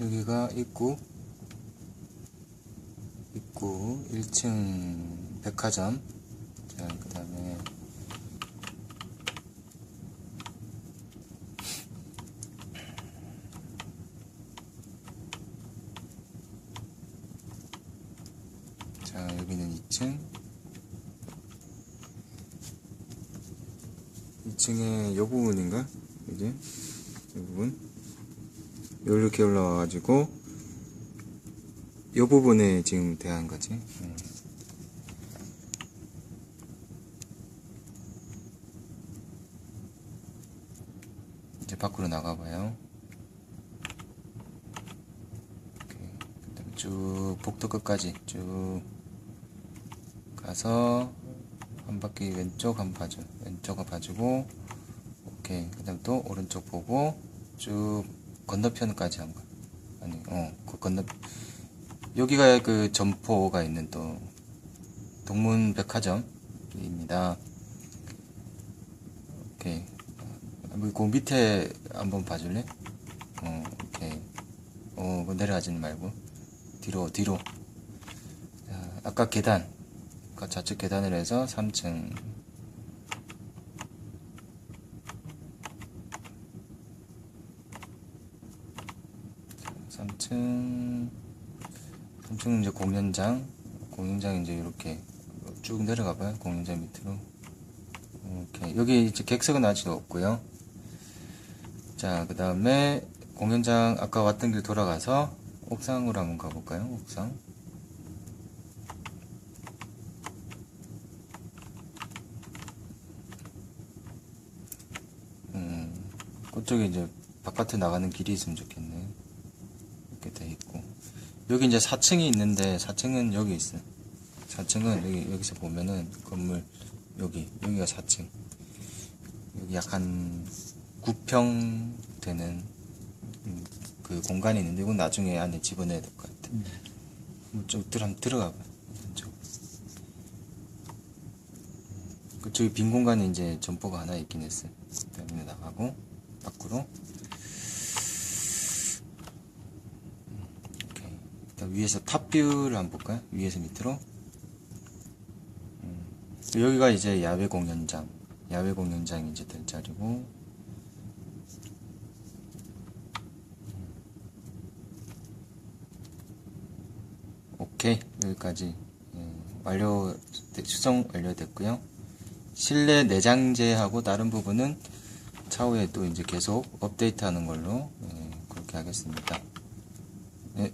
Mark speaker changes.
Speaker 1: 여기가 입구. 입구 1층 백화점. 자그 다음에 자 여기는 2층. 2층에 요 부분인가? 이제 이 부분 이렇게 올라와가지고 이 부분에 지금 대한 거지. 음. 이제 밖으로 나가봐요. 쭉 복도 끝까지 쭉 가서 한 바퀴 왼쪽 한번 봐줘. 왼쪽 한번 봐주고 오케이. 그 다음 또 오른쪽 보고 쭉 건너편까지 한 거. 아니, 어, 그 건너 여기가 그 점포가 있는 또 동문 백화점입니다. 오케이. 뭐, 그 밑에 한번 봐줄래? 어, 오케이. 어, 그 내려가지는 말고 뒤로 뒤로. 자, 아까 계단, 아까 좌측 계단을 해서 3층 3층 3층 이제 공연장 공연장 이제 이렇게 쭉 내려가 봐요 공연장 밑으로. 이렇게. 여기 이제 객석은 아직 없고요. 자 그 다음에 공연장 아까 왔던 길 돌아가서 옥상으로 한번 가볼까요? 옥상. 음 그쪽에 이제 바깥에 나가는 길이 있으면 좋겠네 이렇게 돼 있고 여기 이제 4층이 있는데 4층은 여기 있어요. 4층은 여기 여기서 보면은 건물 여기 여기가 4층. 여기 약한 9평 되는 음, 그 공간이 있는데 이건 나중에 안에 집어넣어야 될 것 같아. 음. 좀 들, 한번 들어가 봐. 이쪽 그쪽에 빈 공간이 이제 점포가 하나 있긴 했어요. 때문에 나가고 밖으로 오케이. 일단 위에서 탑뷰를 한번 볼까요? 위에서 밑으로. 음, 여기가 이제 야외 공연장. 야외 공연장이 이제 될 자리고. 오케이. 여기까지. 예, 완료, 수정 완료됐고요. 실내 내장재하고 다른 부분은 차후에 또 이제 계속 업데이트 하는 걸로 예, 그렇게 하겠습니다. 예,